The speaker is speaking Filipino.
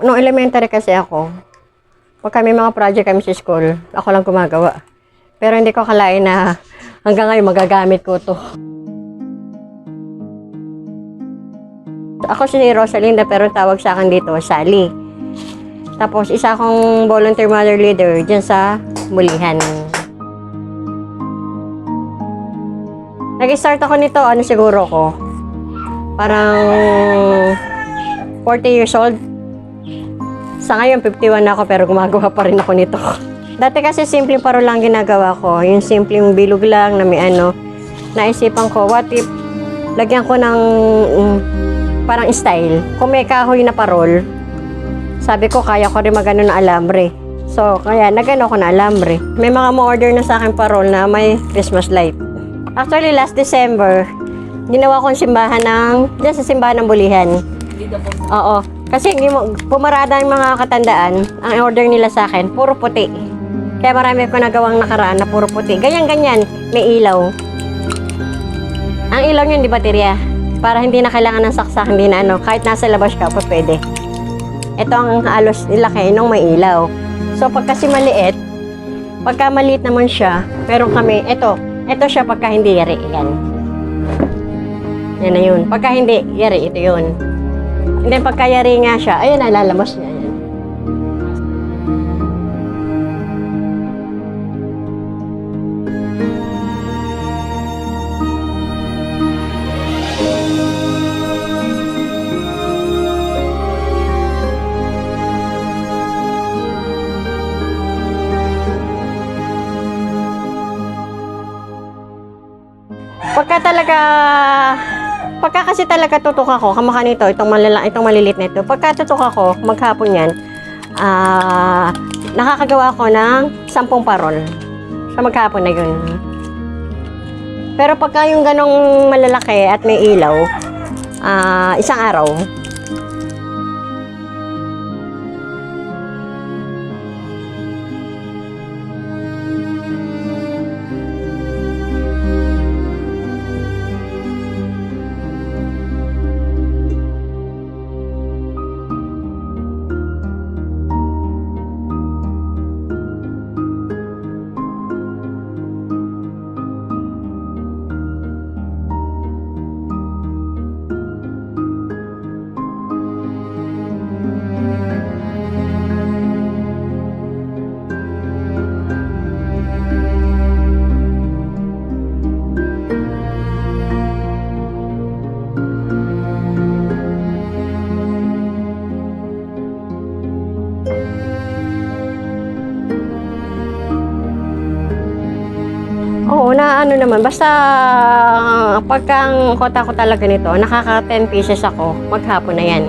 Nung elementary kasi ako, pag kami mga project kami sa school, ako lang gumagawa. Pero hindi ko kalain na hanggang ngayon magagamit ko to. Ako si Rosalinda pero tawag sa akin dito, Sally. Tapos isa akong volunteer mother leader dyan sa Mulihan. Nag-start ako nito, ano siguro ko, parang 40 years old. Sa ngayon, 51 na ako pero gumagawa pa rin ako nito. Dati kasi simpleng paro lang ginagawa ko. Yung simpleng bilog lang na may ano. Naisipan ko, what if lagyan ko ng mm, parang style. Kung may kahoy na parol, sabi ko kaya ko rin magano na alambre. So, kaya nagano ko na alambre. May mga mo-order na sa akin parol na may Christmas light. Actually, last December, ginawa kong simbahan ng, dyan sa simbahan ng Bulihan. Oo. Kasi hindi pumarada yung mga katandaan, ang order nila sa akin, puro puti. Kaya marami ko nagawang nakaraan na puro puti. Ganyan-ganyan, may ilaw. Ang ilaw niyan, di baterya. Para hindi na kailangan ng saksak, hindi na ano, kahit nasa labas ka, pa pwede. Ito ang alos nilaki nung may ilaw. So, pag kasi maliit, pagka maliit naman siya, pero kami, ito, ito siya pagka hindi yari, yan. Yan na yun. Pagka hindi, yari, ito yun. And then pagkayari nga siya, ayun na, lalabas niya. Yan. Pagka talaga pagka kasi talaga tutok ako, kamukha nito, itong malala, itong malilit nito. Pagka tutok ako, maghapon yan, ah, nakakagawa ako ng sampung parol. Sa maghapon na yun. Pero pagka yung ganong malalaki at may ilaw, ah, isang araw. Oo, na ano naman, basta pagka ang kota ko talaga nito, nakaka 10 pieces ako, maghapon na yan.